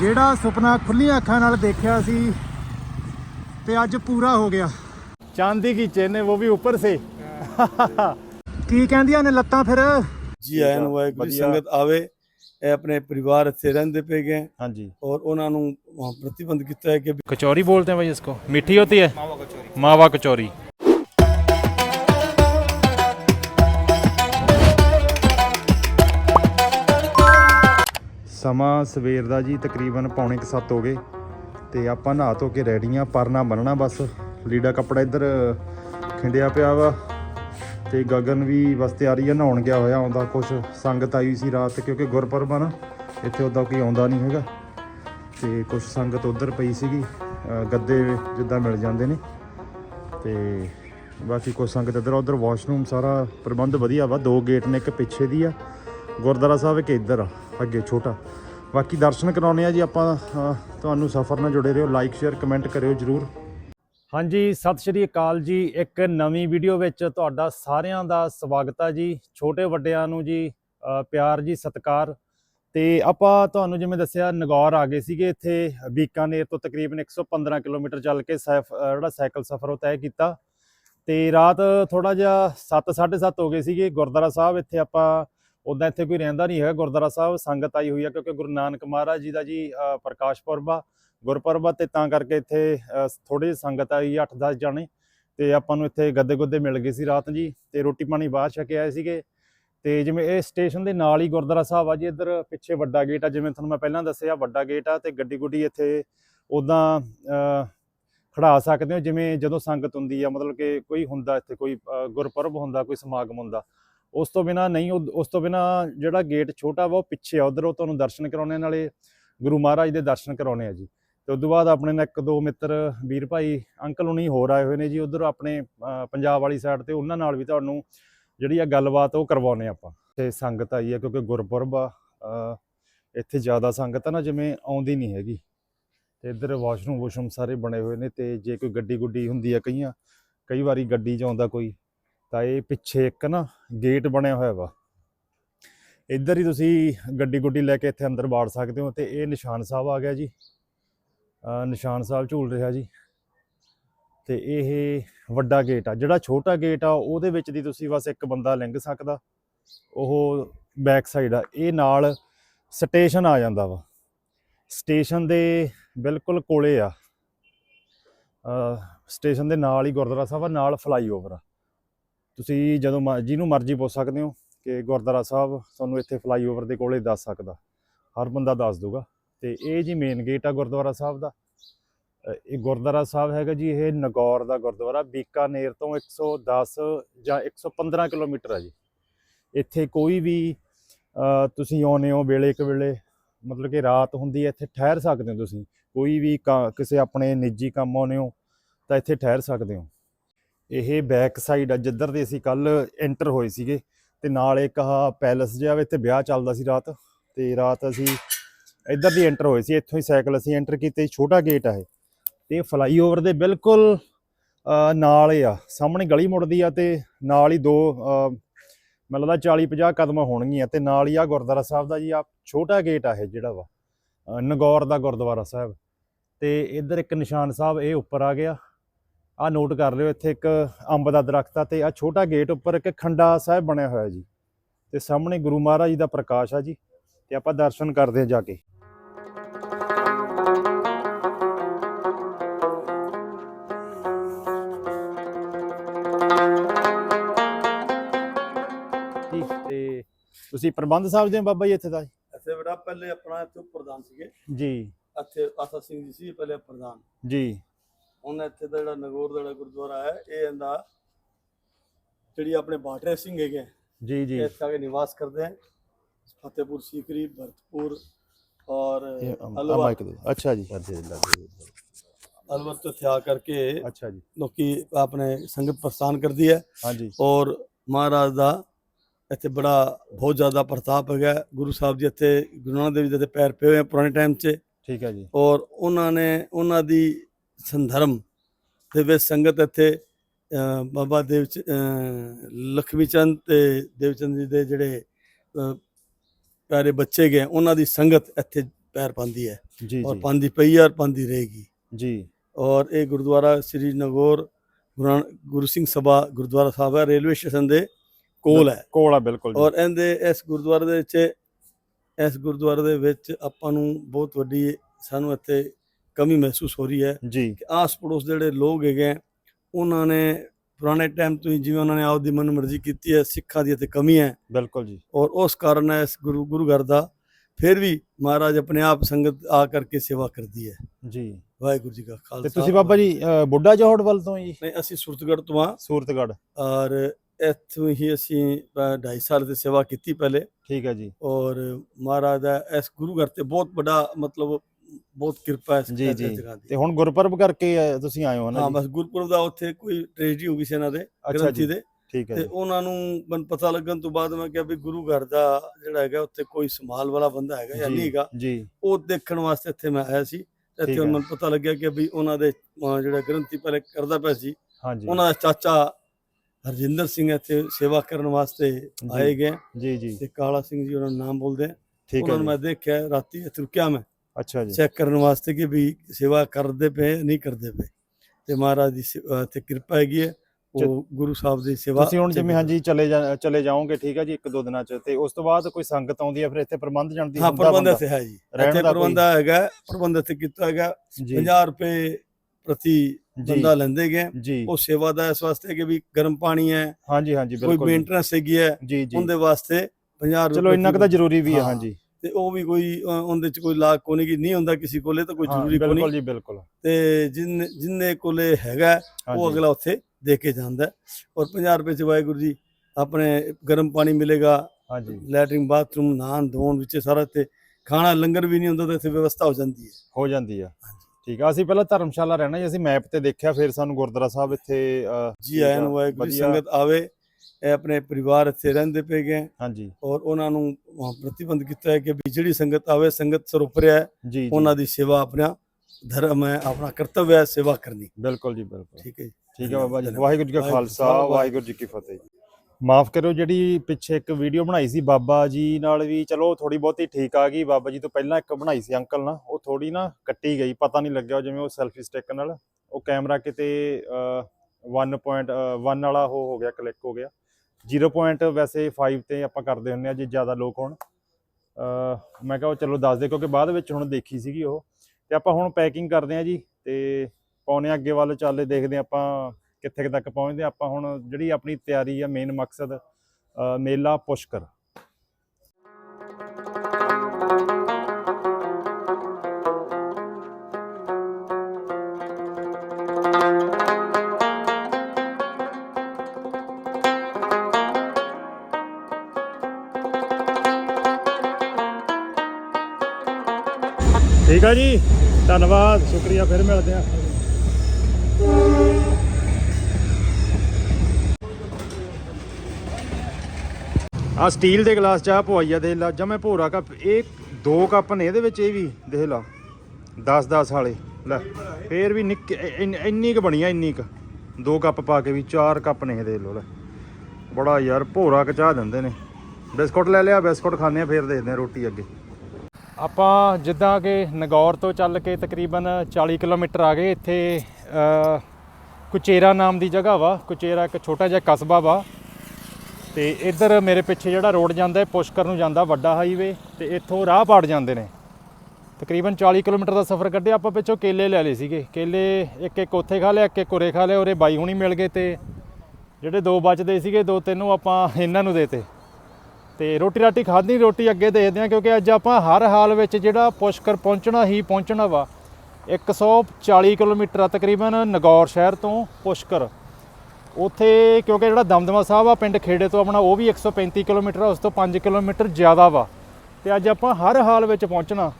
ਜਿਹੜਾ ਸੁਪਨਾ ਖੁੱਲੀਆਂ ਅੱਖਾਂ ਨਾਲ ਦੇਖਿਆ ਸੀ ਤੇ ਅੱਜ ਪੂਰਾ ਹੋ ਗਿਆ ਚਾਂਦੀ ਕੀ ਚੇਨ ਹੈ ਉਹ ਵੀ ਉੱਪਰ ਸੇ ਕੀ ਕਹਿੰਦੀਆਂ ਨੇ ਲੱਤਾਂ ਫਿਰ ਜੀ ਆਇਆਂ ਨੂੰ ਵਾਹਿਗੁਰੂ ਜੀ ਵਧੀਆ। ਸੰਗਤ ਆਵੇ ਇਹ ਆਪਣੇ ਪਰਿਵਾਰ ਇੱਥੇ ਰਹਿੰਦੇ ਪਏ ਗਏ ਹਾਂਜੀ ਔਰ ਉਹਨਾਂ ਨੂੰ ਅਹ, ਪ੍ਰਤੀਬੰਧ ਕੀਤਾ ਹੈ ਕਿ कचौरी बोलते हैं भाई इसको मीठी होती है मावा कचौरी मावा कचौरी ਸਮਾਂ ਸਵੇਰ ਦਾ ਜੀ ਤਕਰੀਬਨ ਪੌਣੇ 7 ਹੋ ਗਏ ਤੇ ਆਪਾਂ ਨਹਾ ਧੋ ਕੇ ਰੈਡੀ ਪਰਨਾ ਬੰਨਣਾ ਬਸ। ਲੀੜਾ ਕੱਪੜਾ ਇੱਧਰ ਖਿੰਡਿਆ ਪਿਆ ਵਾ ਤੇ ਗਗਨ ਵੀ ਬਸ ਤਿਆਰੀ ਆ, ਨਹਾਉਣ ਗਿਆ ਹੋਇਆ ਆਉਂਦਾ ਕੁਛ। ਸੰਗਤ ਆਈ ਸੀ ਰਾਤ ਕਿਉਂਕਿ ਗੁਰਪੁਰਬ ਆ ਨਾ, ਇੱਥੇ ਉਦਾਂ ਕੋਈ ਆਉਂਦਾ ਨਹੀਂ ਹੈਗਾ। ਤੇ ਕੁਛ ਸੰਗਤ ਉਧਰ ਪਈ ਸੀਗੀ ਗੱਦੇ ਜਿੱਦਾਂ ਮਿਲ ਜਾਂਦੇ ਨੇ। ਤੇ ਬਾਕੀ ਕੁਛ ਸੰਗਤ ਇੱਧਰ ਉਧਰ ਵਾਸ਼ਰੂਮ ਸਾਰਾ ਪ੍ਰਬੰਧ ਵਧੀਆ ਵਾ, ਦੋ ਗੇਟ ਨੇ ਇੱਕ ਪਿੱਛੇ ਦੀ ਆ। ਗੁਰਦੁਆਰਾ ਸਾਹਿਬ ਇੱਕ ਇੱਧਰ ਆ, ਅੱਗੇ ਛੋਟਾ। ਬਾਕੀ ਦਰਸ਼ਨ ਕਰਾਉਣੇ ਆ ਜੀ ਆਪਾਂ ਤੁਹਾਨੂੰ ਸਫ਼ਰ ਨਾਲ ਜੁੜੇ ਰਹੋ ਲਾਈਕ ਸ਼ੇਅਰ ਕਮੈਂਟ ਕਰਿਓ ਜਰੂਰ। ਹਾਂਜੀ, ਸਤਿ ਸ਼੍ਰੀ ਅਕਾਲ ਜੀ। ਇੱਕ ਨਵੀਂ ਵੀਡੀਓ ਵਿੱਚ ਤੁਹਾਡਾ ਸਾਰਿਆਂ ਦਾ ਸਵਾਗਤ ਆ ਜੀ। ਛੋਟੇ ਵੱਡਿਆਂ ਨੂੰ ਜੀ ਪਿਆਰ ਜੀ, ਸਤਿਕਾਰ। ਤੇ ਆਪਾਂ ਤੁਹਾਨੂੰ ਜਿਵੇਂ ਦੱਸਿਆ, ਨਗੌਰ ਆ ਗਏ ਸੀਗੇ ਇੱਥੇ। ਬੀਕਾਨੇਰ ਤੋਂ ਤਕਰੀਬਨ 115 ਕਿਲੋਮੀਟਰ ਚੱਲ ਕੇ ਸੈਫ ਜਿਹੜਾ ਸਾਈਕਲ ਸਫ਼ਰ ਉਹ ਤੈਅ ਕੀਤਾ। ਤੇ ਰਾਤ ਥੋੜਾ ਜਿਹਾ 7 7:30 ਹੋ ਗਏ ਸੀਗੇ। ਗੁਰਦੁਆਰਾ ਸਾਹਿਬ ਇੱਥੇ ਆਪਾਂ ਉਦਾਂ ਇੱਥੇ ਕੋਈ ਰਹਿੰਦਾ ਨਹੀਂ ਹੈਗਾ ਗੁਰਦੁਆਰਾ ਸਾਹਿਬ ਸੰਗਤ ਆਈ ਹੋਈ ਆ ਕਿਉਂਕਿ ਗੁਰੂ ਨਾਨਕ ਮਹਾਰਾਜ ਜੀ ਦਾ ਜੀ ਪ੍ਰਕਾਸ਼ ਪੁਰਬ ਆ ਗੁਰਪੁਰਬ ਆ ਤੇ ਤਾਂ ਕਰਕੇ ਇੱਥੇ ਥੋੜੀ ਜਿਹੀ ਸੰਗਤ ਆਈ 8-10 ਜਾਣੇ ਤੇ ਆਪਾਂ ਨੂੰ ਇੱਥੇ ਗੱਦੇ ਗੁੱਦੇ ਮਿਲ ਗਏ ਸੀ ਰਾਤ ਜੀ ਤੇ ਰੋਟੀ ਪਾਣੀ ਬਾਅਦ ਛਕੇ ਆਏ ਸੀਗੇ ਤੇ ਜਿਵੇਂ ਇਹ ਸਟੇਸ਼ਨ ਦੇ ਨਾਲ ਹੀ ਗੁਰਦੁਆਰਾ ਸਾਹਿਬ ਆ ਜੀ ਇੱਧਰ ਪਿੱਛੇ ਵੱਡਾ ਗੇਟ ਆ ਜਿਵੇਂ ਤੁਹਾਨੂੰ ਮੈਂ ਪਹਿਲਾਂ ਦੱਸਿਆ ਵੱਡਾ ਗੇਟ ਆ ਤੇ ਗੱਡੀ ਗੁੱਡੀ ਇੱਥੇ ਉਦਾਂ ਖੜਾ ਸਕਦੇ ਹੋ ਜਿਵੇਂ ਜਦੋਂ ਸੰਗਤ ਹੁੰਦੀ ਆ ਮਤਲਬ ਕਿ ਕੋਈ ਹੁੰਦਾ ਇੱਥੇ ਕੋਈ ਅਹ, ਗੁਰਪੁਰਬ ਹੁੰਦਾ ਕੋਈ ਸਮਾਗਮ ਹੁੰਦਾ ਉਸ ਤੋਂ ਬਿਨਾ ਨਹੀਂ, ਉਹ- ਉਸ ਤੋਂ ਬਿਨਾ ਜਿਹੜਾ ਗੇਟ ਛੋਟਾ ਵਾ ਉਹ ਪਿੱਛੇ ਆ, ਉਧਰ ਉਹ ਤੁਹਾਨੂੰ ਦਰਸ਼ਨ ਕਰਾਉਣੇ ਨਾਲੇ ਗੁਰੂ ਮਹਾਰਾਜ ਦੇ ਦਰਸ਼ਨ ਕਰਾਉਣੇ ਆ ਜੀ। ਤੇ ਉਦੋਂ ਬਾਅਦ ਆਪਣੇ ਨਾਲ ਇੱਕ ਦੋ ਮਿੱਤਰ, ਵੀਰ ਭਾਈ, ਅੰਕਲ ਹੁਣੀ ਹੋਰ ਆਏ ਹੋਏ ਨੇ ਜੀ, ਉਧਰ ਆਪਣੇ ਪੰਜਾਬ ਵਾਲੀ ਸਾਈਡ ਤੇ ਉਹਨਾਂ ਨਾਲ ਵੀ ਤੁਹਾਨੂੰ ਜਿਹੜੀ ਆ ਗੱਲਬਾਤ ਉਹ ਕਰਵਾਉਨੇ ਆਪਾਂ। ਤੇ ਸੰਗਤ ਆਈ ਆ, ਕਿਉਂਕਿ ਗੁਰਪੁਰਬ ਆ ਇੱਥੇ ਜ਼ਿਆਦਾ ਸੰਗਤ ਆ ਨਾ, ਜਿਵੇਂ ਆਉਂਦੀ ਨਹੀਂ ਹੈਗੀ। ਤੇ ਇੱਧਰ ਵਾਸ਼ਰੂਮ ਵਾਸ਼ਰੂਮ ਸਾਰੇ ਬਣੇ ਹੋਏ ਨੇ, ਤੇ ਜੇ ਕੋਈ ਗੱਡੀ ਗੁੱਡੀ ਹੁੰਦੀ ਆ ਕਈਆਂ, ਕਈ ਵਾਰੀ ਗੱਡੀ 'ਚ ਆਉਂਦਾ ਕੋਈ ਤਾਂ ਇਹ ਪਿੱਛੇ ਇੱਕ ਨਾ ਗੇਟ ਬਣਿਆ ਹੋਇਆ ਵਾ। ਇੱਧਰ ਹੀ ਤੁਸੀਂ ਗੱਡੀ ਗੁੱਡੀ ਲੈ ਕੇ ਇੱਥੇ ਅੰਦਰ ਬਾੜ ਸਕਦੇ ਹੋ ਤੇ ਇਹ ਨਿਸ਼ਾਨ ਸਾਹਿਬ ਆ ਗਿਆ ਜੀ। ਨਿਸ਼ਾਨ ਸਾਹਿਬ ਝੂਲ ਰਿਹਾ ਜੀ। ਤੇ ਇਹ ਵੱਡਾ ਗੇਟ ਆ, ਜਿਹੜਾ ਛੋਟਾ ਗੇਟ ਆ, ਉਹਦੇ ਵਿੱਚ ਦੀ ਤੁਸੀਂ ਬਸ ਇੱਕ ਬੰਦਾ ਲੰਘ ਸਕਦਾ। ਉਹ ਬੈਕ ਸਾਈਡ ਆ, ਇਹ ਨਾਲ ਸਟੇਸ਼ਨ ਆ ਜਾਂਦਾ ਵਾ। ਸਟੇਸ਼ਨ ਦੇ ਬਿਲਕੁਲ ਕੋਲੇ ਆ। ਸਟੇਸ਼ਨ ਦੇ ਨਾਲ ਹੀ ਗੁਰਦੁਆਰਾ ਸਾਹਿਬ ਆ, ਨਾਲ ਫਲਾਈਓਵਰ ਆ। ਤੁਸੀਂ ਜਦੋਂ ਮ- ਜਿਹਨੂੰ ਮਰਜ਼ੀ ਪੁੱਛ ਸਕਦੇ ਹੋ ਕਿ ਗੁਰਦੁਆਰਾ ਸਾਹਿਬ ਤੁਹਾਨੂੰ ਇੱਥੇ ਫਲਾਈਓਵਰ ਦੇ ਕੋਲੇ ਦੱਸ ਸਕਦਾ। ਹਰ ਬੰਦਾ ਦੱਸ ਦੂਗਾ। ਤੇ ਇਹ ਜੀ ਮੇਨ ਗੇਟ ਆ ਗੁਰਦੁਆਰਾ ਸਾਹਿਬ ਦਾ। ਇਹ ਗੁਰਦੁਆਰਾ ਸਾਹਿਬ ਹੈਗਾ ਜੀ, ਇਹ ਨਗੌਰ ਦਾ ਗੁਰਦੁਆਰਾ, ਬੀਕਾਨੇਰ ਤੋਂ 110 ਜਾਂ 115 ਕਿਲੋਮੀਟਰ ਆ ਜੀ। ਇੱਥੇ ਕੋਈ ਵੀ ਤੁਸੀਂ ਆਉਨੇ ਹੋ ਵੇਲੇ ਇੱਕ ਵੇਲੇ, ਮਤਲਬ ਕਿ ਰਾਤ ਹੁੰਦੀ ਹੈ, ਇੱਥੇ ਠਹਿਰ ਸਕਦੇ ਹੋ ਤੁਸੀਂ। ਕੋਈ ਵੀ ਕਾ- ਕਿਸੇ ਆਪਣੇ ਨਿੱਜੀ ਕੰਮ ਆਉਨੇ ਹੋ, ਤਾਂ ਇੱਥੇ ਠਹਿਰ ਸਕਦੇ ਹੋ। ਇਹ ਬੈਕ ਸਾਈਡ ਆ ਜਿੱਧਰ ਦੇ ਅਸੀਂ ਕੱਲ ਐਂਟਰ ਹੋਏ ਸੀਗੇ ਤੇ ਨਾਲ ਇੱਕ ਆਹ ਪੈਲਸ ਜਿਹਾ ਵਾ, ਇੱਥੇ ਵਿਆਹ ਚੱਲਦਾ ਸੀ ਰਾਤ ਤੇ ਰਾਤ ਅਸੀਂ ਇੱਧਰ ਦੀ ਐਂਟਰ ਹੋਏ ਸੀ ਇੱਥੋਂ ਹੀ ਸਾਈਕਲ ਅਸੀਂ ਐਂਟਰ ਕੀਤੇ ਛੋਟਾ ਗੇਟ ਆ ਇਹ ਤੇ ਫਲਾਈਓਵਰ ਦੇ ਬਿਲਕੁਲ ਨਾਲ ਹੀ ਆ ਸਾਹਮਣੇ ਗਲੀ ਮੁੜਦੀ ਆ ਤੇ ਨਾਲ ਹੀ ਦੋ ਅਹ, ਮੈਨੂੰ ਲੱਗਦਾ 40 50 ਕਦਮ ਹੋਣਗੀਆਂ ਤੇ ਨਾਲ ਹੀ ਆ ਗੁਰਦੁਆਰਾ ਸਾਹਿਬ ਦਾ ਜੀ ਆ ਛੋਟਾ ਗੇਟ ਆ ਇਹ ਜਿਹੜਾ ਵਾ ਨਗੌਰ ਦਾ ਗੁਰਦੁਆਰਾ ਸਾਹਿਬ ਤੇ ਇੱਧਰ ਇੱਕ ਨਿਸ਼ਾਨ ਸਾਹਿਬ ਇਹ ਉੱਪਰ ਆ ਗਿਆ ਆ ਨੋਟ ਕਰ ਲਿਓ ਇੱਥੇ ਇੱਕ ਅੰਬ ਦਾ ਦਰਖਤ ਆ ਤੇ ਆ ਛੋਟਾ ਗੇਟ ਉੱਪਰ ਇੱਕ ਖੰਡਾ ਸਾਹਿਬ ਬਣਿਆ ਹੋਇਆ ਜੀ। ਤੇ ਸਾਹਮਣੇ ਗੁਰੂ ਮਹਾਰਾਜ ਜੀ ਦਾ ਪ੍ਰਕਾਸ਼ ਆ ਜੀ ਤੇ ਆਪਾਂ ਦਰਸ਼ਨ ਕਰਦੇ ਹਾਂ ਜਾ ਕੇ। ਤੇ ਤੁਸੀਂ ਪ੍ਰਬੰਧ ਸਾਹਿਬ ਦੇ ਬਾਬਾ ਜੀ ਇੱਥੇ ਦਾ ਇੱਥੇ ਬੜਾ ਪਹਿਲੇ ਆਪਣਾ ਇੱਥੇ ਪ੍ਰਧਾਨ ਸੀਗੇ। ਜੀ। ਇੱਥੇ ਆਸਾ ਸਿੰਘ ਜੀ ਸੀ ਪਹਿਲੇ ਪ੍ਰਧਾਨ। ਜੀ। ਹੁਣ ਇੱਥੇ ਦਾ ਜਿਹੜਾ ਨਗੌਰ ਦਾ ਜਿਹੜਾ ਗੁਰਦੁਆਰਾ ਹੈ ਇਹ ਇਹਦਾ ਜਿਹੜੀ ਆਪਣੇ ਬਾਟਰੇ ਸਿੰਘ ਹੈਗੇ ਜੀ ਜੀ। ਇੱਥੇ ਆ ਕੇ ਨਿਵਾਸ ਕਰਦੇ ਹਨ ਫਤਿਹਪੁਰ ਸੀਕਰੀ ਭਰਤਪੁਰ ਔਰ ਹਲਵਾ ਅੱਛਾ ਜੀ। ਤੋਂ ਇੱਥੇ ਆ ਕਰਕੇ ਅੱਛਾ ਜੀ। ਲੋਕੀ ਆਪਣੇ ਸੰਗਤ ਪ੍ਰਸਥਾਨ ਕਰਦੀ ਹੈ। ਹਾਂਜੀ। ਔਰ ਮਹਾਰਾਜ ਦਾ ਇੱਥੇ ਬੜਾ ਬਹੁਤ ਜ਼ਿਆਦਾ ਪ੍ਰਤਾਪ ਹੈਗਾ ਹੈ। ਗੁਰੂ ਸਾਹਿਬ ਜੀ ਇੱਥੇ ਗੁਰੂ ਨਾਨਕ ਦੇਵ ਜੀ ਦੇ ਪੈਰ ਪਏ ਹੋਏ ਪੁਰਾਣੇ ਟਾਈਮ 'ਚ। ਠੀਕ ਹੈ ਜੀ। ਔਰ ਉਹਨਾਂ ਨੇ ਉਹਨਾਂ ਦੀ ਸੰਧਰਮ ਦੇ ਵਿੱਚ ਸੰਗਤ ਇੱਥੇ ਬਾਬਾ ਦੇਵ ਲਖਮੀ ਚੰਦ ਤੇ ਦੇਵਚੰਦ ਜੀ ਦੇ ਜਿਹੜੇ ਪਿਆਰੇ ਬੱਚੇ ਗਏ ਉਹਨਾਂ ਦੀ ਸੰਗਤ ਇੱਥੇ ਪੈਰ ਪਾਉਂਦੀ ਹੈ। ਔਰ ਪਾਉਂਦੀ ਪਈ ਹੈ ਔਰ ਪਾਉਂਦੀ ਰਹੇਗੀ। ਜੀ। ਔਰ ਇਹ ਗੁਰਦੁਆਰਾ ਸ੍ਰੀ ਨਗੌਰ ਗੁਰਾਂ- ਸਿੰਘ ਸਭਾ ਗੁਰਦੁਆਰਾ ਸਾਹਿਬ ਹੈ ਰੇਲਵੇ ਸਟੇਸ਼ਨ ਦੇ ਕੋਲ ਹੈ। ਕੋਲ ਆ ਬਿਲਕੁਲ ਔਰ ਇਹਦੇ ਇਸ ਗੁਰਦੁਆਰੇ ਦੇ ਵਿੱਚ ਇਸ ਗੁਰਦੁਆਰੇ ਦੇ ਵਿੱਚ ਆਪਾਂ ਨੂੰ ਬਹੁਤ ਵੱਡੀ ਸਾਨੂੰ ਇੱਥੇ ਕਮੀ ਮਹਿਸੂਸ ਹੋ ਰਹੀ ਹੈ ਜੀ। ਕਿ ਆਸ ਪੜੋਸ ਦੇ ਜਿਹੜੇ ਲੋਕ ਹੈਗੇ ਉਹਨਾਂ ਨੇ ਪੁਰਾਣੇ ਟਾਈਮ ਤੋਂ ਹੀ ਜਿਵੇਂ ਉਹਨਾਂ ਨੇ ਆਪਦੀ ਮਨਮਰਜ਼ੀ ਕੀਤੀ ਹੈ ਸਿੱਖਾਂ ਦੀ ਇੱਥੇ ਕਮੀ ਹੈ। ਬਿਲਕੁਲ ਜੀ। ਔਰ ਉਸ ਕਾਰਨ ਇਸ ਗੁਰੂ ਗੁਰੂ ਘਰ ਦਾ ਫਿਰ ਵੀ ਮਹਾਰਾਜ ਆਪਣੇ ਆਪ ਸੰਗਤ ਆ ਕਰਕੇ ਸੇਵਾ ਕਰਦੀ ਹੈ। ਜੀ। ਵਾਹਿਗੁਰੂ ਜੀ ਕਾ ਤੇ ਖਾਲਸਾ ਤੁਸੀਂ ਬਾਬਾ ਜੀ ਬੁੱਢਾ ਜੋਹੜ ਵੱਲ ਤੋਂ ਜੀ ਨਹੀਂ ਅਸੀਂ ਸੁਰਤਗੜ੍ਹ ਤੋਂ ਆ ਸੂਰਤਗੜ ਔਰ ਇੱਥੋਂ ਹੀ ਅਸੀਂ 2.5 ਸਾਲ ਦੀ ਸੇਵਾ ਕੀਤੀ ਪਹਿਲੇ। ਠੀਕ ਹੈ ਜੀ। ਔਰ ਮਹਾਰਾਜ ਦਾ ਇਸ ਗੁਰੂ ਘਰ ਤੇ ਬਹੁਤ ਵੱਡਾ ਮਤਲਬ ਬਹੁਤ ਕਿਰਪਾ ਹੈ ਜੀ ਜੀ। ਤੇ ਹੁਣ ਗੁਰਪੁਰਬ ਕਰਕੇ ਤੁਸੀਂ ਆਏ ਹੋ ਨਾ ਹਾਂ ਬਸ ਗੁਰਪੁਰਬ ਦਾ ਉੱਥੇ ਕੋਈ ਟ੍ਰੇਜਡੀ ਹੋ ਗਈ ਸੀ ਇਹਨਾਂ ਦੇ ਗ੍ਰੰਥੀ ਦੇ। ਠੀਕ ਹੈ ਤੇ ਉਹਨਾਂ ਨੂੰ ਮੈਨੂੰ ਪਤਾ ਲੱਗਣ ਤੋਂ ਬਾਅਦ ਮੈਂ ਕਿਹਾ ਵੀ ਗੁਰੂ ਘਰ ਦਾ ਜਿਹੜਾ ਹੈਗਾ ਉੱਥੇ ਕੋਈ ਸੰਭਾਲ ਵਾਲਾ ਬੰਦਾ ਹੈਗਾ ਜਾਂ ਨਹੀਂ ਹੈਗਾ ਜੀ। ਉਹ ਦੇਖਣ ਵਾਸਤੇ ਇੱਥੇ ਮੈਂ ਆਇਆ ਸੀ। ਇੱਥੇ। ਮੈਨੂੰ ਪਤਾ ਲੱਗਿਆ ਕਿ ਵੀ ਉਹਨਾਂ ਦੇ ਜਿਹੜਾ ਗ੍ਰੰਥੀ ਪਹਿਲੇ ਕਰਦਾ ਪਿਆ ਸੀ। ਹਾਂਜੀ ਉਹਨਾਂ ਦਾ ਚਾਚਾ ਹਰਜਿੰਦਰ ਸਿੰਘ ਇੱਥੇ ਸੇਵਾ ਕਰਨ ਵਾਸਤੇ ਆਏ ਗਏ। ਜੀ ਜੀ। ਤੇ ਕਾਲਾ ਸਿੰਘ ਜੀ ਉਹਨਾਂ ਨਾਮ ਬੋਲਦੇ। ਠੀਕ ਉਹਨਾਂ ਹੈ ਨੂੰ ਜੀ। ਮੈਂ ਦੇਖਿਆ ਰਾਤੀ ਇੱਥੇ ਰੁਕਿਆ ਮੈਂ। ਅੱਛਾ ਜੀ। ਚੈੱਕ ਕਰਨ ਵਾਸਤੇ ਕਿ ਵੀ ਸੇਵਾ ਕਰਦੇ ਪਏ ਨਹੀਂ ਕਰਦੇ ਪਏ। ਤੇ ਮਹਾਰਾਜ ਦੀ ਸੇ- ਅਹ, ਇੱਥੇ ਕਿਰਪਾ ਹੈਗੀ ਹੈ। ਉਹ ਗੁਰੂ ਸਾਹਿਬ ਦੀ ਸੇਵਾ ਤੁਸੀਂ ਹੁਣ ਜਿਵੇਂ ਹਾਂਜੀ ਚਲੇ ਚਲੇ ਜਾਓਗੇ ਠੀਕ ਹੈ ਜੀ ਇੱਕ ਦੋ ਦਿਨਾਂ ਚ। ਤੇ ਉਸ ਤੋਂ ਬਾਅਦ ਕੋਈ ਸੰਗਤ ਆਉਂਦੀ ਹੈ ਫਿਰ ਇੱਥੇ ਪ੍ਰਬੰਧ ਜਾਣ ਦੀ ਹਾਂ ਪ੍ਰਬੰਧ? ਇੱਥੇ ਹੈ ਜੀ। ਇੱਥੇ ਕੋਈ- ਪ੍ਰਬੰਧ ਹੈਗਾ ਪ੍ਰਬੰਧ ਇੱਥੇ ਕੀਤਾ ਹੈਗਾ। ਜੀ। 50 ਰੁਪਏ ਪ੍ਰਤੀ ਬੰਦਾ ਲੈਂਦੇ ਗਏ ਉਹ ਸੇਵਾ ਦਾ ਇਸ ਵਾਸਤੇ ਕਿ ਵੀ ਗਰਮ ਪਾਣੀ ਹੈ। ਹਾਂਜੀ ਹਾਂਜੀ ਕੋਈ ਬਿਲਕੁਲ ਜੀ। ਮੇਨਟੇਨੈਂਸ ਹੈਗੀ ਹੈ। ਉਹਦੇ ਵਾਸਤੇ 50 ਰੁਪਏ ਚਲੋ ਇੰਨਾ ਕੁ ਤਾਂ ਜ਼ਰੂਰੀ ਵੀ ਹਾਂ। ਹਾਂਜੀ। ਤੇ ਉਹ ਵੀ ਕੋਈ ਅ, ਉਹਦੇ ਚ ਕੋਈ ਲਾਗ ਕੋਨੀ ਕਿ ਨਹੀਂ ਹੁੰਦਾ ਕਿਸੇ ਕੋਲੇ ਤਾਂ ਕੋਈ ਹਾਂ, ਜ਼ਰੂਰੀ ਬਿਲਕੁਲ ਕੋਨੀ ਜੀ ਬਿਲਕੁਲ ਤੇ ਜਿੰਨੇ ਜਿੰਨੇ ਕੋਲੇ ਹੈਗਾ ਉਹ ਹਾਂਜੀ ਅਗਲਾ ਉੱਥੇ ਦੇ ਕੇ ਜਾਂਦਾ ਹੈ। ਔਰ 50 ਰੁਪਏ ਚ ਵਾਹਿਗੁਰੂ ਜੀ ਆਪਣੇ ਗਰਮ ਪਾਣੀ ਮਿਲੇਗਾ ਹਾਂਜੀ ਲੈਟਰਿੰਗ ਬਾਥਰੂਮ ਨਹਾਉਣ ਧੋਣ ਵਿੱਚ ਸਾਰਾ ਤੇ ਖਾਣਾ ਲੰਗਰ ਵੀ ਨਹੀਂ ਹੁੰਦਾ ਤਾਂ ਇੱਥੇ ਵਿਵਸਥਾ ਹੋ ਜਾਂਦੀ ਹੈ ਹੋ ਜਾਂਦੀ ਆ। ਠੀਕ ਆ ਅਸੀਂ ਪਹਿਲਾਂ ਧਰਮਸ਼ਾਲਾ ਰਹਿਣਾ ਜੀ ਅਸੀਂ ਮੈਪ ਤੇ ਦੇਖਿਆ ਫਿਰ ਸਾਨੂੰ ਗੁਰਦੁਆਰਾ ਸਾਹਿਬ ਇੱਥੇ ਅ, ਜੀ ਆਇਆਂ ਨੂੰ ਵਾਹਿਗੁਰੂ ਜੀ ਵਧੀਆ। ਸੰਗਤ ਆਵੇ ਇਹ ਆਪਣੇ ਪਰਿਵਾਰ ਇੱਥੇ ਰਹਿੰਦੇ ਪਏ ਗਏ। ਹਾਂਜੀ। ਔਰ ਉਹਨਾਂ ਨੂੰ ਪ੍ਰਤੀਬੰਧ ਕੀਤਾ ਹੈ ਕਿ ਵੀ ਜਿਹੜੀ ਸੰਗਤ ਆਵੇ ਸੰਗਤ ਸਰਉਪਰਿਆ ਹੈ ਉਹਨਾਂ ਦੀ ਸੇਵਾ ਆਪਣਾ ਧਰਮ ਹੈ ਆਪਣਾ ਕਰਤੱਵ ਹੈ ਸੇਵਾ ਕਰਨੀ। ਬਿਲਕੁਲ ਜੀ ਬਿਲਕੁਲ। ਠੀਕ ਹੈ ਠੀਕ ਹੈ ਬਾਬਾ ਜੀ। ਵਾਹਿਗੁਰੂ ਜੀ ਕਾ ਖਾਲਸਾ ਵਾਹਿਗੁਰੂ ਜੀ ਕੀ ਫਤਿਹ ਮਾਫ ਕਰਿਓ ਜਿਹੜੀ ਪਿੱਛੇ ਇੱਕ ਵੀਡੀਓ ਬਣਾਈ ਸੀ ਬਾਬਾ ਜੀ ਨਾਲ ਵੀ ਚਲੋ ਥੋੜੀ ਬਹੁਤੀ ਠੀਕ ਆ ਗਈ। ਬਾਬਾ ਜੀ ਤੋਂ ਪਹਿਲਾਂ ਇੱਕ ਬਣਾਈ ਸੀ ਅੰਕਲ ਨਾਲ ਉਹ ਥੋੜੀ ਨਾ ਕੱਟੀ ਗਈ। ਪਤਾ ਨਹੀਂ ਲੱਗਿਆ ਜਿਵੇਂ ਉਹ ਸੈਲਫੀ ਸਟਿਕ ਨਾਲ। ਉਹ ਕੈਮਰਾ ਕਿਤੇ 1.1 ਵਾਲਾ ਉਹ ਹੋ ਗਿਆ ਕਲਿੱਕ ਹੋ ਗਿਆ 0. point ਵੈਸੇ 5 ਤੇ ਆਪਾਂ ਕਰਦੇ ਹੁੰਨੇ ਆ ਜੇ ਜ਼ਿਆਦਾ ਲੋਕ ਹੋਣ ਮੈਂ ਕਿਹਾ ਚਲੋ ਦੱਸ ਦੇ, ਕਿਉਂਕਿ ਬਾਅਦ ਵਿੱਚ ਹੁਣ ਦੇਖੀ ਸੀਗੀ ਉਹ ਤੇ ਆਪਾਂ ਹੁਣ ਪੈਕਿੰਗ ਕਰਦੇ ਆ ਜੀ, ਤੇ ਪਾਉਣੇ ਆ ਅੱਗੇ ਵੱਲ, ਚੱਲੇ ਦੇਖਦੇ ਹਾਂ ਆਪਾਂ ਕਿੱਥੇ ਕੁ ਤੱਕ ਪਹੁੰਚਦੇ ਹਾਂ। ਆਪਾਂ ਹੁਣ ਜਿਹੜੀ ਆਪਣੀ ਤਿਆਰੀ ਆ ਮੇਨ ਮਕਸਦ ਮੇਲਾ ਪੁਸ਼ਕਰ ਠੀਕ ਆ ਜੀ। ਧੰਨਵਾਦ, ਸ਼ੁਕਰੀਆ, ਫਿਰ ਮਿਲਦੇ ਆ। ਆ ਸਟੀਲ ਦੇ ਗਲਾਸ ਚਾਹ ਪਵਾਈ ਦੇ ਲਾ, ਜਮੇ ਭੋਰਾ ਕੱਪ। ਇਹ ਦੋ ਕੱਪ ਨੇ, ਇਹਦੇ ਵਿੱਚ ਇਹ ਵੀ, ਦੇਖ ਲਾ। 10 10 ਵਾਲੇ, ਲੈ। ਫੇਰ ਵੀ ਨਿੱਕੇ ਇੰਨੀ ਕੁ ਬਣੀ ਆ, ਇੰਨੀ ਕੁ। ਦੋ ਕੱਪ ਪਾ ਕੇ ਵੀ, ਚਾਰ ਕੱਪ ਨੇ ਦੇ ਦੇਖ ਲੋ ਲੈ। ਬੜਾ ਯਾਰ, ਭੋਰਾ ਕ ਚਾਹ ਦਿੰਦੇ ਨੇ। ਬਿਸਕੁਟ ਲੈ ਲਿਆ, ਬਿਸਕੁਟ ਖਾਣੇ ਆ, ਫੇਰ ਦੇਖਦੇ ਆ ਰੋਟੀ ਅੱਗੇ। ਆਪਾਂ ਜਿੱਦਾਂ ਕਿ ਨਗੌਰ ਤੋਂ ਚੱਲ ਕੇ ਤਕਰੀਬਨ 40 ਕਿਲੋਮੀਟਰ ਆ ਗਏ, ਇੱਥੇ ਕੁਚੇਰਾ ਨਾਮ ਦੀ ਜਗ੍ਹਾ ਵਾ, ਕੁਚੇਰਾ ਇੱਕ ਛੋਟਾ ਜਿਹਾ ਕਸਬਾ ਵਾ। ਤੇ ਇੱਧਰ ਮੇਰੇ ਪਿੱਛੇ ਜਿਹੜਾ ਰੋਡ ਜਾਂਦਾ ਹੈ, ਪੁਸ਼ਕਰ ਨੂੰ ਜਾਂਦਾ ਵੱਡਾ ਹਾਈਵੇ, ਤੇ ਇੱਥੋਂ ਰਾਹ ਪਾੜ ਜਾਂਦੇ ਨੇ। ਤਕਰੀਬਨ 40 ਕਿਲੋਮੀਟਰ ਦਾ ਸਫ਼ਰ ਕੱਢਿਆ, ਆਪਾਂ ਪਿੱਛੋਂ ਕੇਲੇ ਲੈ ਲਏ ਸੀਗੇ। ਕੇਲੇ ਇੱਕ ਇੱਕ ਉੱਥੇ ਖਾ ਲਿਆ, ਇੱਕ ਇੱਕ ਉਰੇ ਖਾ ਲਿਆ, ਉਰੇ ਬਾਈ ਹੁਣੀ ਮਿਲ ਗਏ ਤੇ ਜਿਹੜੇ ਦੋ ਬਚਦੇ ਸੀਗੇ, ਦੋ ਤਿੰਨ ਉਹ ਆਪਾਂ ਇਹਨਾਂ ਨੂੰ ਦੇਤੇ। ਤੇ ਰੋਟੀ ਰਾਟੀ ਖਾਧੀ, ਰੋਟੀ ਅੱਗੇ ਦੇਖਦੇ ਹਾਂ ਕਿਉਂਕਿ ਅੱਜ ਆਪਾਂ ਹਰ ਹਾਲ ਵਿੱਚ ਜਿਹੜਾ ਪੁਸ਼ਕਰ ਪਹੁੰਚਣਾ ਹੀ ਪਹੁੰਚਣਾ ਵਾ 140 ਕਿਲੋਮੀਟਰ ਆ ਤਕਰੀਬਨ ਨਗੌਰ ਸ਼ਹਿਰ ਤੋਂ ਪੁਸ਼ਕਰ। ਉੱਥੇ ਕਿਉਂਕਿ ਜਿਹੜਾ ਦਮਦਮਾ ਸਾਹਿਬ ਆ, ਪਿੰਡ ਖੇੜੇ ਤੋਂ ਆਪਣਾ ਉਹ ਵੀ 135 ਕਿਲੋਮੀਟਰ ਆ, ਉਸ ਤੋਂ 5 ਕਿਲੋਮੀਟਰ ਜ਼ਿਆਦਾ ਵਾ। ਤੇ ਅੱਜ ਆਪਾਂ ਹਰ ਹਾਲ ਵਿੱਚ ਪਹੁੰਚਣਾ,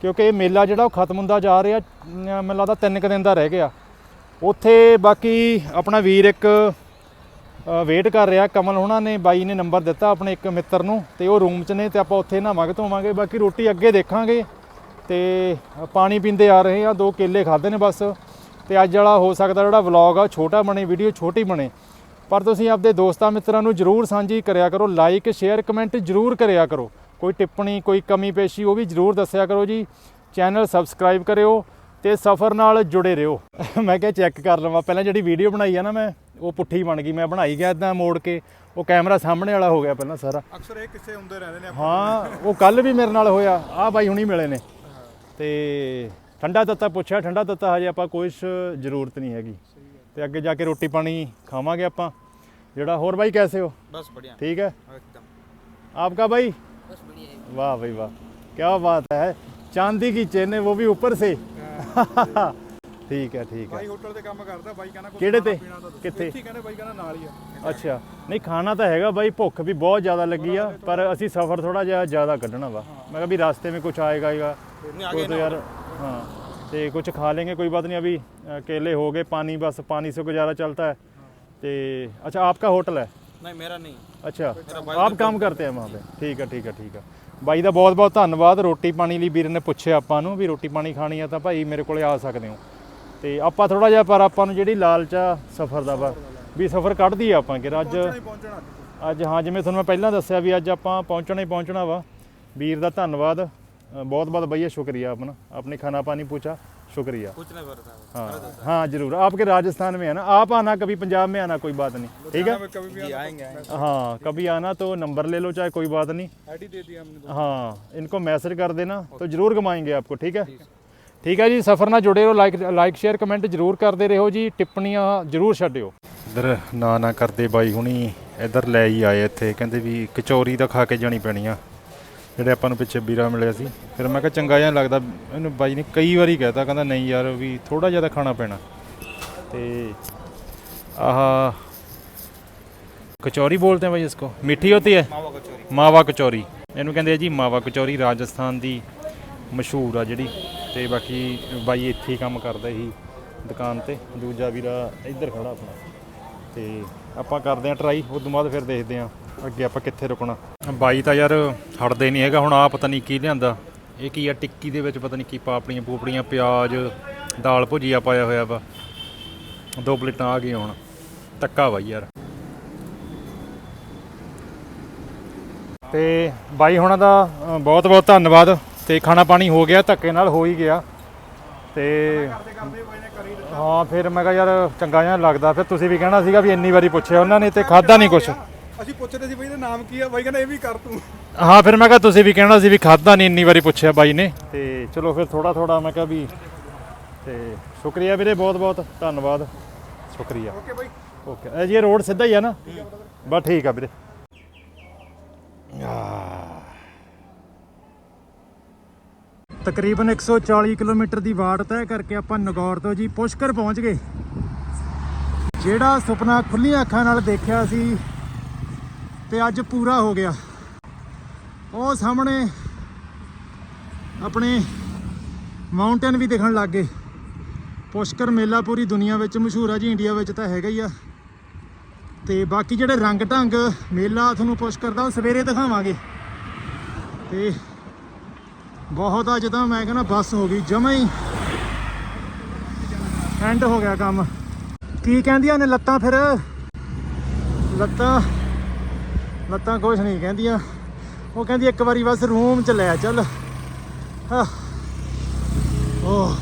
ਕਿਉਂਕਿ ਇਹ ਮੇਲਾ ਜਿਹੜਾ ਉਹ ਖਤਮ ਹੁੰਦਾ ਜਾ ਰਿਹਾ ਮੈਨੂੰ ਲੱਗਦਾ ਤਿੰਨ ਕੁ ਦਿਨ ਦਾ ਰਹਿ ਗਿਆ। ਉੱਥੇ ਬਾਕੀ ਆਪਣਾ ਵੀਰ ਇੱਕ ਵੇਟ ਕਰ ਰਿਹਾ ਕਮਲ ਉਹਨਾਂ ਨੇ, ਬਾਈ ਨੇ ਨੰਬਰ ਦਿੱਤਾ ਆਪਣੇ ਇੱਕ ਮਿੱਤਰ ਨੂੰ ਤੇ ਉਹ ਰੂਮ 'ਚ ਨੇ ਤੇ ਆਪਾਂ ਉੱਥੇ ਨਹਾਵਾਂਗੇ ਧੋਵਾਂਗੇ, ਬਾਕੀ ਰੋਟੀ ਅੱਗੇ ਦੇਖਾਂਗੇ ਤੇ ਪਾਣੀ ਪੀਂਦੇ ਆ ਰਹੇ ਆ, ਦੋ ਕੇਲੇ ਖਾਦੇ ਨੇ ਬਸ ਤੇ ਅੱਜ ਵਾਲਾ ਹੋ ਸਕਦਾ ਜਿਹੜਾ ਵਲੌਗ ਆ, ਉਹ ਛੋਟਾ ਬਣੇ ਵੀਡੀਓ ਛੋਟੀ ਬਣੇ। ਪਰ ਤੁਸੀਂ ਆਪਦੇ ਦੋਸਤਾਂ ਮਿੱਤਰਾਂ ਨੂੰ ਜਰੂਰ ਸਾਂਝੀ ਕਰਿਆ ਕਰੋ ਲਾਈਕ ਸ਼ੇਅਰ ਕਮੈਂਟ ਜਰੂਰ ਕਰਿਆ ਕਰੋ। ਕੋਈ ਟਿੱਪਣੀ, ਕੋਈ ਕਮੀ ਪੇਸ਼ੀ, ਉਹ ਵੀ ਜਰੂਰ ਦੱਸਿਆ ਕਰੋ ਜੀ। ਚੈਨਲ ਸਬਸਕ੍ਰਾਈਬ ਕਰਿਓ ਤੇ ਸਫ਼ਰ ਨਾਲ ਜੁੜੇ ਰਹੋ। ਮੈਂ ਕਿਹਾ ਚੈੱਕ ਕਰ ਲਵਾਂ, ਪਹਿਲਾਂ ਜਿਹੜੀ ਵੀਡੀਓ ਬਣਾਈ ਆ ਨਾ ਮੈਂ ਉਹ ਪੁੱਠੀ ਬਣ ਗਈ ਮੈਂ ਬਣਾਈ ਗਿਆ ਇਦਾਂ ਮੋੜ ਕੇ ਉਹ ਕੈਮਰਾ ਸਾਹਮਣੇ ਵਾਲਾ ਹੋ ਗਿਆ ਪਹਿਲਾਂ ਸਾਰਾ ਅਕਸਰ ਇਹ ਕਿਸੇ ਹੁੰਦੇ ਰਹਿੰਦੇ ਨੇ ਹਾਂ ਉਹ ਕੱਲ ਵੀ ਮੇਰੇ ਨਾਲ ਹੋਇਆ ਆ ਬਾਈ ਹੁਣੀ ਮਿਲੇ ਨੇ ਤੇ ਠੰਡਾ ਤੱਤਾ ਪੁੱਛਿਆ ਠੰਡਾ ਤੱਤਾ ਹਜੇ ਆਪਾਂ ਕੋਈ ਸ਼- ਜ਼ਰੂਰਤ ਨਹੀਂ ਹੈਗੀ ਤੇ ਅੱਗੇ ਜਾ ਕੇ ਰੋਟੀ ਪਾਣੀ ਖਾਵਾਂਗੇ ਆਪਾਂ ਜਿਹੜਾ ਹੋਰ ਬਾਈ ਕੈਸੇ ਹੋ बस बढ़िया ठीक है एकदम आपका भाई वाह भाई वाह क्या बात है चांदी की चेन है वो भी ऊपर से ठीक है ठीक है ਬਾਈ ਹੋਟਲ ਤੇ ਕੰਮ ਕਰਦਾ ਬਾਈ ਕਹਿੰਦਾ ਕੁਛ ਕਿਹੜੇ ਖਾਣਾ ਤੇ? ਪੀਣਾ ਤਾਂ ਦੱਸੋ। ਕਿੱਥੇ? ਇੱਥੇ ਹੀ ਕਹਿੰਦੇ ਬਾਈ ਕਹਿੰਦਾ ਨਾਲ ਹੀ ਆ ਅੱਛਾ ਨਹੀਂ ਖਾਣਾ ਤਾਂ ਹੈਗਾ ਬਾਈ ਭੁੱਖ ਵੀ ਬਹੁਤ ਜ਼ਿਆਦਾ ਲੱਗੀ ਆ ਪਰ ਅਸੀਂ ਸਫ਼ਰ ਥੋੜਾ ਜਿਹਾ ਜ਼ਿਆਦਾ ਕੱਢਣਾ ਵਾ ਮੈਂ ਕਿਹਾ ਵੀ ਰਾਸਤੇ ਵਿੱਚ ਕੁਝ ਆਏਗਾ ਹੀਗਾ तो तो यार हाँ तो कुछ खा लेंगे कोई बात नहीं अभी अ, केले हो गए पानी बस पानी से गुजारा चलता है तो अच्छा आपका होटल है नहीं मेरा नहीं ਅੱਛਾ ਆਪ ਕੰਮ ਕਰਤੇ ਆ ਵਹਾਂ पे ਠੀਕ ਹੈ ਠੀਕ ਹੈ ਠੀਕ ਹੈ ਬਾਈ ਦਾ ਬਹੁਤ ਬਹੁਤ ਧੰਨਵਾਦ ਰੋਟੀ ਪਾਣੀ ਲਈ ਵੀਰ ਨੇ ਪੁੱਛਿਆ ਆਪਾਂ ਨੂੰ ਵੀ ਰੋਟੀ ਪਾਣੀ ਖਾਣੀ ਆ ਤਾਂ ਭਾਈ ਮੇਰੇ ਕੋਲੇ ਆ ਸਕਦੇ ਹੋ ਤੇ ਆਪਾਂ ਥੋੜਾ ਜਿਹਾ ਪਰ ਆਪਾਂ ਨੂੰ ਜਿਹੜੀ ਲਾਲਚ ਆ ਸਫ਼ਰ ਦਾ ਵਾ ਵੀ ਸਫ਼ਰ ਕੱਢਦੀ ਆ ਆਪਾਂ ਕਿ ਅੱਜ ਪਹੁੰਚਣਾ ਅੱਜ ਹਾਂ ਜਿਵੇਂ ਤੁਹਾਨੂੰ ਮੈਂ ਪਹਿਲਾਂ ਦੱਸਿਆ ਵੀ ਅੱਜ ਆਪਾਂ ਪਹੁੰਚਣਾ ਹੀ ਪਹੁੰਚਣਾ ਵਾ ਵੀਰ ਦਾ ਧੰਨਵਾਦ ਬਹੁਤ ਬਹੁਤ भैया शुक्रिया अपना आपने खाना पानी पूछा शुक्रिया कुछ नहीं करता हाँ हाँ जरूर आपके राजस्थान में है ना आप आना कभी पंजाब में आना कोई बात नहीं ठीक है कभी भी जी आएंगे आएंगे हाँ कभी आना तो नंबर ले लो चाहे कोई बात नहीं आईडी दे दिया हमने हाँ इनको मैसेज कर देना तो जरूर घुमाएंगे आपको ठीक है ਠੀਕ ਹੈ ਜੀ ਸਫਰ ਨਾਲ ਜੁੜੇ ਰਹੋ ਲਾਈਕ ਲਾਈਕ ਸ਼ੇਅਰ ਕਮੈਂਟ ਜ਼ਰੂਰ ਕਰਦੇ ਰਹੋ ਜੀ ਟਿੱਪਣੀਆਂ ਜ਼ਰੂਰ ਛੱਡਿਓ। ਇਧਰ ਨਾ ਨਾ ਕਰਦੇ ਬਾਈ ਹੁਣੀ ਇਧਰ ਲੈ ਹੀ ਆਏ ਇੱਥੇ ਕਹਿੰਦੇ ਵੀ ਕਚੌਰੀ ਦਾ ਖਾ ਕੇ ਜਾਣੀ ਪੈਣੀ ਆ। ਜਿਹੜੇ ਆਪਾਂ ਨੂੰ ਪਿੱਛੇ ਵੀਰਾ ਮਿਲਿਆ ਸੀ ਫਿਰ ਮੈਂ ਕਿਹਾ ਚੰਗਾ ਜਿਹਾ ਲੱਗਦਾ ਇਹਨੂੰ ਬਾਈ ਨੇ ਕਈ ਵਾਰੀ ਕਹਿਤਾ ਕਹਿੰਦਾ ਨਹੀਂ ਯਾਰ ਵੀ ਥੋੜਾ ਜ਼ਿਆਦਾ ਖਾਣਾ ਪੈਣਾ। ਤੇ ਆਹ ਕਚੌਰੀ ਬੋਲਦੇ ਆ ਬਾਈ ਇਸ ਕੋ ਮਿੱਠੀ ਹੁੰਦੀ ਹੈ? ਮਾਵਾ ਕਚੌਰੀ। ਮਾਵਾ ਕਚੌਰੀ। ਇਹਨੂੰ ਕਹਿੰਦੇ ਆ ਜੀ ਮਾਵਾ ਕਚੌਰੀ ਰਾਜਸਥਾਨ ਦੀ ਮਸ਼ਹੂਰ ਆ ਜਿਹੜੀ। ਤੇ ਬਾਕੀ ਬਾਈ ਇੱਥੇ ਹੀ ਕੰਮ ਕਰਦਾ ਸੀ ਦੁਕਾਨ ਤੇ, ਦੂਜਾ ਵੀਰਾ ਇੱਧਰ ਖੜਾ ਆਪਣਾ। ਤੇ ਆਪਾਂ ਕਰਦੇ ਆ ਟਰਾਈ ਉਸ ਤੋਂ ਬਾਅਦ ਫਿਰ ਦੇਖਦੇ ਆ ਅੱਗੇ ਆਪਾਂ ਕਿੱਥੇ ਰੁਕਣਾ। ਬਾਈ ਤਾਂ ਯਾਰ ਹਟਦੇ ਨਹੀਂ ਹੈਗਾ, ਹੁਣ ਆ ਪਤਾ ਨਹੀਂ ਕੀ ਲਿਆਂਦਾ। ਇਹ ਕੀ ਆ, ਟਿੱਕੀ ਦੇ ਵਿੱਚ ਪਤਾ ਨਹੀਂ ਕੀ ਪਾਪੜੀਆਂ ਪੂਪੜੀਆਂ, ਪਿਆਜ਼, ਦਾਲ ਭੁਜੀਆ ਪਾਇਆ ਹੋਇਆ ਵਾ। ਦੋ ਪਲੇਟਾਂ ਆ ਗਈਆਂ ਹੁਣ। ਤੱਕਾ ਬਾਈ ਯਾਰ। ਤੇ ਬਾਈ ਹੁਣਾਂ ਦਾ ਬਹੁਤ ਬਹੁਤ ਧੰਨਵਾਦ। ਤੇ ਖਾਣਾ ਪਾਣੀ ਹੋ ਗਿਆ ਧੱਕੇ ਨਾਲ ਹੋ ਹੀ ਗਿਆ। ਤੇ ਹਾਂ ਫਿਰ ਮੈਂ ਕਿਹਾ ਯਾਰ ਚੰਗਾ ਜਿਹਾ ਲੱਗਦਾ। ਫਿਰ ਤੁਸੀਂ ਵੀ ਕਹਿਣਾ ਸੀਗਾ ਵੀ ਇੰਨੀ ਵਾਰੀ ਪੁੱਛਿਆ ਉਹਨਾਂ ਨੇ ਤੇ ਖਾਦਾ ਨਹੀਂ ਕੁਛ। ਅਸੀਂ ਪੁੱਛਦੇ ਸੀ ਬਾਈ ਇਹਦਾ ਨਾਮ ਕੀ ਆ? ਬਾਈ ਕਹਿੰਦਾ ਇਹ ਵੀ ਕਰ ਤੂੰ। ਹਾਂ ਫਿਰ ਮੈਂ ਕਿਹਾ ਤੁਸੀਂ ਵੀ ਕਹਿਣਾ ਸੀ ਵੀ ਖਾਦਾ ਨਹੀਂ ਇੰਨੀ ਵਾਰੀ ਪੁੱਛਿਆ ਬਾਈ ਨੇ। ਤੇ ਚਲੋ ਫਿਰ ਥੋੜਾ ਥੋੜਾ ਮੈਂ ਕਿਹਾ ਵੀ ਤੇ ਸ਼ੁਕਰੀਆ ਵੀਰੇ ਬਹੁਤ ਬਹੁਤ ਧੰਨਵਾਦ। ਸ਼ੁਕਰੀਆ। Okay bye. ਓਕੇ। ਇਹ ਜੀ ਇਹ ਰੋਡ ਸਿੱਧਾ ਹੀ ਆ ਨਾ? ਬਸ ਠੀਕ ਆ ਵੀਰੇ। ਤਕਰੀਬਨ 140 ਕਿਲੋਮੀਟਰ ਦੀ ਵਾਟ ਤੈਅ ਕਰਕੇ ਆਪਾਂ ਨਗੌਰ ਤੋਂ ਜੀ ਪੁਸ਼ਕਰ ਪਹੁੰਚ ਗਏ। ਜਿਹੜਾ ਸੁਪਨਾ ਖੁੱਲੀਆਂ ਅੱਖਾਂ ਨਾਲ ਦੇਖਿਆ ਸੀ ਤੇ ਅੱਜ ਪੂਰਾ ਹੋ ਗਿਆ। ਉਹ ਸਾਹਮਣੇ ਆਪਣੇ ਮਾਊਂਟੇਨ ਵੀ ਦਿਖਣ ਲੱਗ ਗਏ। ਪੁਸ਼ਕਰ ਮੇਲਾ ਪੂਰੀ ਦੁਨੀਆ ਵਿੱਚ ਮਸ਼ਹੂਰ ਆ ਜੀ, ਇੰਡੀਆ ਵਿੱਚ ਤਾਂ ਹੈਗਾ ਹੀ ਆ। ਤੇ ਬਾਕੀ ਜਿਹੜੇ ਰੰਗ ਢੰਗ ਮੇਲਾ ਤੁਹਾਨੂੰ ਪੁਸ਼ਕਰ ਦਾ ਉਹ ਸਵੇਰੇ ਦਿਖਾਵਾਂਗੇ। ਤੇ ਬਹੁਤ ਅੱਜ ਤਾਂ ਮੈਂ ਕਹਿੰਦਾ ਬੱਸ ਹੋ ਗਈ, ਜਮਾ ਹੀ ਐਂਡ ਹੋ ਗਿਆ ਕੰਮ। ਕੀ ਕਹਿੰਦੀਆਂ ਨੇ ਲੱਤਾਂ ਫਿਰ? ਲੱਤਾਂ ਲੱਤਾਂ ਕੁਛ ਨਹੀਂ ਕਹਿੰਦੀਆਂ। ਉਹ ਕਹਿੰਦੀ ਇੱਕ ਵਾਰੀ ਬਸ ਰੂਮ ਚ ਲੈ ਚੱਲ। ਓਹ।